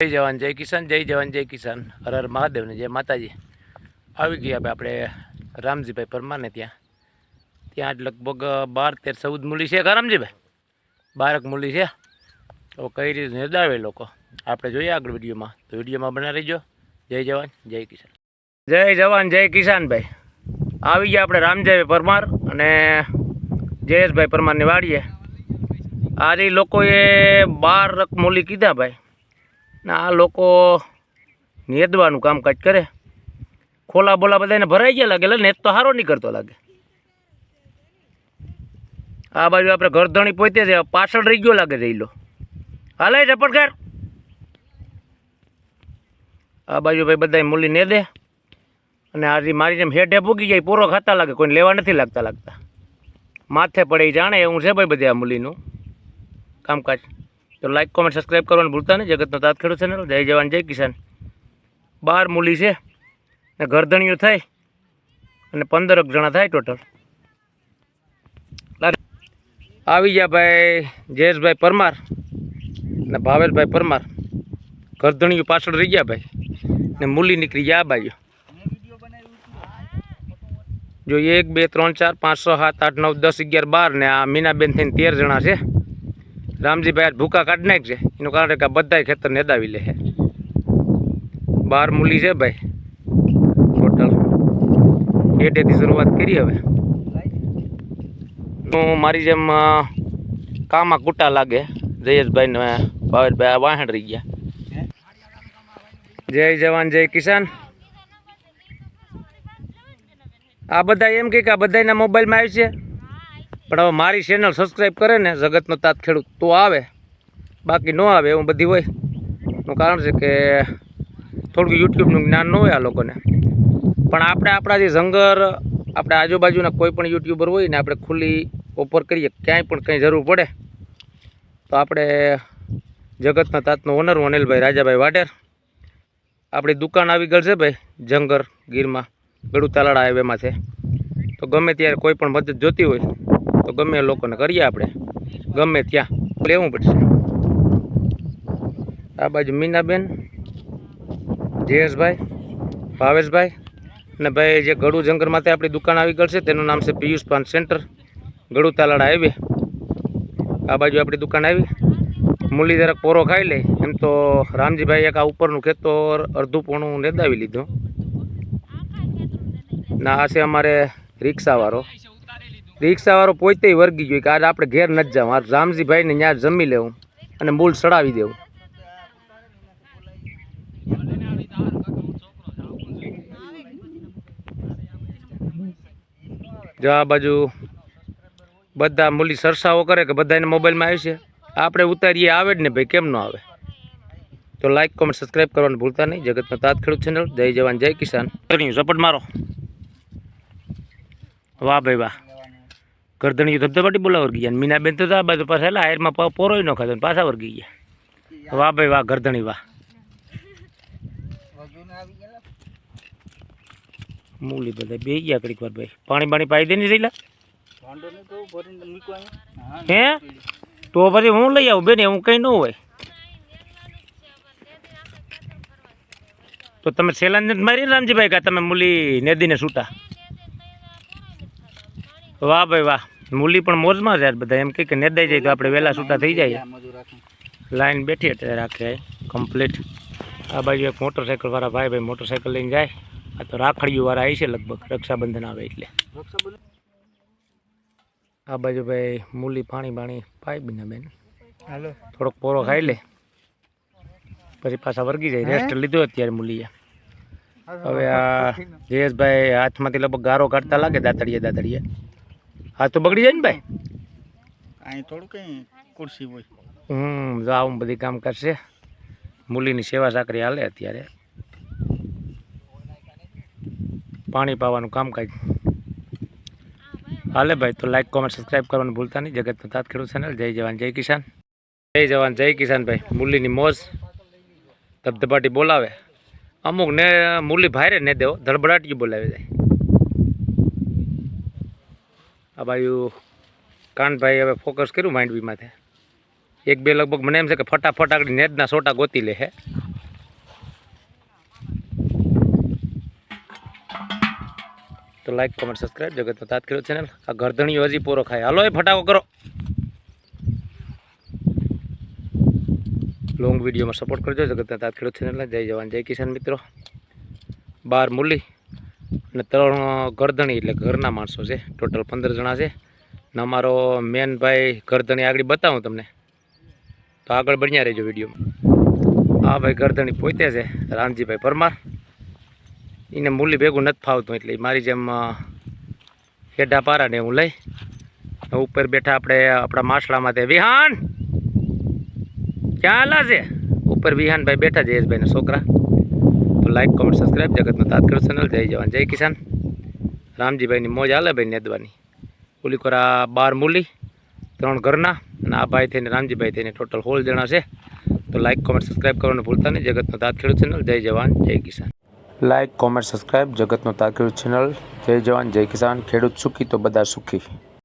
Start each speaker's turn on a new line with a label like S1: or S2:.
S1: જય જવાન, જય કિસાન, જય જવાન, જય કિસાન. હર હર મહાદેવને જય માતાજી. આવી ગયા આપણે રામજીભાઈ પરમારને ત્યાં. ત્યાં લગભગ બાર તેર ચૌદ મૂલી છે રામજીભાઈ? બારક મૂલી છે. તો કઈ રીતે નિર્દાવે લોકો? આપણે જોઈએ આગળ વિડીયોમાં. તો વિડીયોમાં બના રહીજો. જય જવાન, જય કિસાન. જય જવાન, જય કિસાનભાઈ. આવી ગયા આપણે રામજીભાઈ પરમાર અને જયેશભાઈ પરમારની વાડીએ. આજે લોકોએ બાર મૂલી કીધા ભાઈ. ને આ લોકો નેદવાનું કામકાજ કરે. ખોલા બોલા બધાને ભરાઈ ગયા લાગે એટલે નેત તો સારો નહીં કરતો લાગે. આ બાજુ આપણે ગરધણી પોતે છે પાછળ રહી ગયો લાગે છે ઈ લો હાલે ઝપટકાર આ બાજુ ભાઈ બધા મૂલી ને દે અને આજે મારી જેમ હેઠે ભૂગી જાય, પૂરો ખાતા લાગે, કોઈને લેવા નથી લાગતા લાગતા. માથે પડે જાણે, એવું છે ભાઈ બધી આ મૂલીનું કામકાજ? તો લાઈક કોમેન્ટ સબસ્ક્રાઈબ કરવાનું ભૂલતા નહીં. જગતનો તાત ખેડૂત ચેનલ જય જવાન, જય કિસાન. બાર મૂલી છે ને ગરદણીઓ થાય અને પંદરક જણા થાય ટોટલ આવી ગયા ભાઈ જયેશભાઈ પરમાર ને ભાવેશભાઈ પરમાર. ગરદણીઓ પાછળ રહી ગયા ભાઈ ને મૂલી નીકળી ગયા બાજુ જો એક, બે, ત્રણ, ચાર, પાંચ, છ, સાત, આઠ, નવ, દસ, અગિયાર, બાર ને આ મીનાબેન થઈને તેર જણા છે. રામજીભાઈ આજ ભૂકા કાઢી નાખશે. એનું કારણ કે આ બધાય ખેતર નેદાવી લે છે. બાર મૂલી છે ભાઈ. ટોટલ એટેથી શરૂઆત કરી હવે. હું મારી જેમ કામાં કૂટા લાગે. જયેશભાઈ ને ભાવેશભાઈ વાહણ રહી ગયા. જય જવાન, જય કિસાન. આ બધા એમ કે આ બધાના મોબાઈલમાં આવ્યું છે? પણ હવે મારી ચેનલ સબસ્ક્રાઈબ કરે ને જગતનો તાત ખેડૂત તો આવે. બાકી ન આવે એવું બધી હોય. એનું કારણ છે કે થોડુંક યુટ્યુબનું જ્ઞાન ન હોય આ લોકોને. પણ આપણે આપણા જે જંગર, આપણે આજુબાજુના કોઈ પણ યુટ્યુબર હોય ને આપણે ખુલ્લી ઓફર કરીએ, ક્યાંય પણ કંઈ જરૂર પડે, તો આપણે જગતના તાતનો ઓનર અનિલભાઈ રાજાભાઈ વાટેર આપણી દુકાન આવી ગઈ છે ભાઈ, જંગર ગીરમાં, ગળું તાલાળા હાઈવેમાં છે. તો ગમે ત્યારે કોઈ પણ મદદ જોતી હોય તો ગમે લોકોને કરીએ આપણે. ગમે ત્યાં. લેવું પડશે. આ બાજુ મીનાબેન, જયેશભાઈ, ભાવેશભાઈ અને ભાઈ જે ગળું જંગર માથે આપણી દુકાન આવી ગઈ છે, તેનું નામ છે પિયુષ પાન સેન્ટર. ગળું તાલાળા હાઈવે. આ બાજુ આપણી દુકાન આવી. મૂલી જરાક પોરો ખાઈ લે. એમ તો રામજીભાઈ એક આ ઉપરનું ખેતર અડધું પોણું નેદાવી લીધું. ના, આ છે અમારે રિક્ષાવાળો. રિક્ષાવાળો પોતે વર્ગી ગયો કે આજે આપણે ઘેર નથી જાઉં આ રામજીભાઈને ત્યાં જમી લેવું અને મૂળ ચડાવી દેવું. જો આ બાજુ બધા મૂલી સરસાઓ કરે કે બધાને મોબાઈલમાં આવી છે. આપણે ઉતારીએ, આવે જ ને ભાઈ, કેમ ન આવે? તો લાઈક કોમેન્ટ સબસ્ક્રાઈબ કરવાનું ભૂલતા નહીં. જગતનો તાત ખેડૂત ચેનલ જય જવાન, જય કિસાન. ઝપટ મારો. વાહ ભાઈ, વાહ. ગરદણીઓ ધબધબાટી બોલા વર્ગી ગયા અને મીનાબેન તો આ બાજુ પાછા એટલે હાયરમાં પ- પોરોય ન ખાતો પાછા વર્ગી ગયા. વાહ ભાઈ, વાહ ગરદણી વાહ. મૂલી બધા બે ગયા કડીક વાર ભાઈ. પાણી પાણી પાઈ દે ને શીલા હે? તો પછી હું લઈ આવું બેન, એવું કંઈ ન હોય. તો તમે સેલાન મારી રામજીભાઈ કા તમે મૂલી નેદીને છૂટા વાહ ભાઈ વાહ. મૂલી પણ મોજમાં છે બધા. એમ કહે કે નેદાઈ જાય તો આપણે વહેલા છૂટા થઈ જાય. લાઈન બેઠી એટલે રાખે કમ્પ્લીટ આ બાજુ એક મોટરસાઇકલ વાળા ભાઈ ભાઈ મોટરસાઇકલ લઈને જાય. આ તો રાખડીઓ વાળા આવી છે લગભગ. રક્ષાબંધન આવે એટલે. આ બાજુ ભાઈ મૂલી પાણી પાણી પાઈ બીના બેન.
S2: હાલો.
S1: થોડોક પોરો ખાઈ લે. પછી પાછા વર્ગી જાય. રેસ્ટ લીધો અત્યારે મૂલીએ હવે આ જયેશભાઈ હાથમાંથી લગભગ ગારો કાઢતા લાગે દાતડીએ દાતડીએ. હાથ તો બગડી જાય ને ભાઈ?
S2: અહીં થોડું કઈ ખુરશી હોય.
S1: હમ જો આવું બધી કામ કરશે. મૂલીની સેવા સાકરી હાલે અત્યારે. પાણી પાવાનું કામકાજ હાલે ભાઈ તો લાઈક કોમેન્ટ સબસ્ક્રાઈબ કરવાનું ભૂલતા નહીં. જગતનો તાત ખેડૂત ચેનલ જય જવાન જય કિસાન. જય જવાન જય કિસાન ભાઈ. મૂલીની મોજ. ધબધબાટી બોલાવે. અમુક ને મૂલી ભારે ને દેવો. ધડબડાટી બોલાવી જાય. આ બાજુ કાનભાઈ હવે ફોકસ કર્યું માંડવી માથે એક બે લગભગ મને એમ છે કે ફટાફટ આગળ નેજના સોટા ગોતી લે હે. તો લાઈક કોમેન્ટ સબસ્ક્રાઈબ જગત તાત કર્યો ચેનલ આ ગરધણીઓ હજી પૂરો ખાય. હાલો એ ફટાકો કરો. લોંગ વિડીયોમાં સપોર્ટ કરજો. જગતના તાત ખેડૂત ચેનલને જય જવાન, જય કિસાન મિત્રો. બાર મુરલી. અને ત્રણ ગરધણી એટલે ઘરના માણસો છે. ટોટલ પંદર જણા છે. ને અમારો મેન ભાઈ ગરધણી આગળ બતાવું તમને. તો આગળ બન્યા રહેજો વિડીયોમાં. હા ભાઈ ગરધણી પોતે છે, રામજીભાઈ પરમાર. એને મૂલી ભેગું નથી ફાવતું એટલે મારી જેમ હેઠા પારાને હું લઈ. ઉપર બેઠા આપણે આપણા માસલામાં તે વિહાન. ક્યાં હાલા છે? ઉપર વિહાનભાઈ બેઠા જયેશભાઈના છોકરા. તો લાઈક કોમેન્ટ સબસ્ક્રાઈબ જગતનો તાત્કાલિક ચેનલ જય જવાન, જય કિસાન. રામજીભાઈની મોજ હાલે ભાઈ નેદવાની. ઓલી કોરા બાર મૂલી, ત્રણ ઘરના, અને આ ભાઈ થઈને, રામજીભાઈ થઈને ટોટલ હોલ જણા છે. તો લાઈક કોમેન્ટ સબસ્ક્રાઈબ કરવાનું ભૂલતા નહીં. જગતનો તાત ચેનલ જય જવાન, જય કિસાન. લાઈક કોમેન્ટ સબસ્ક્રાઈબ જગતનો તાત ખેડૂત ચેનલ જય જવાન, જય કિસાન. ખેડૂત સુખી તો બધા સુખી.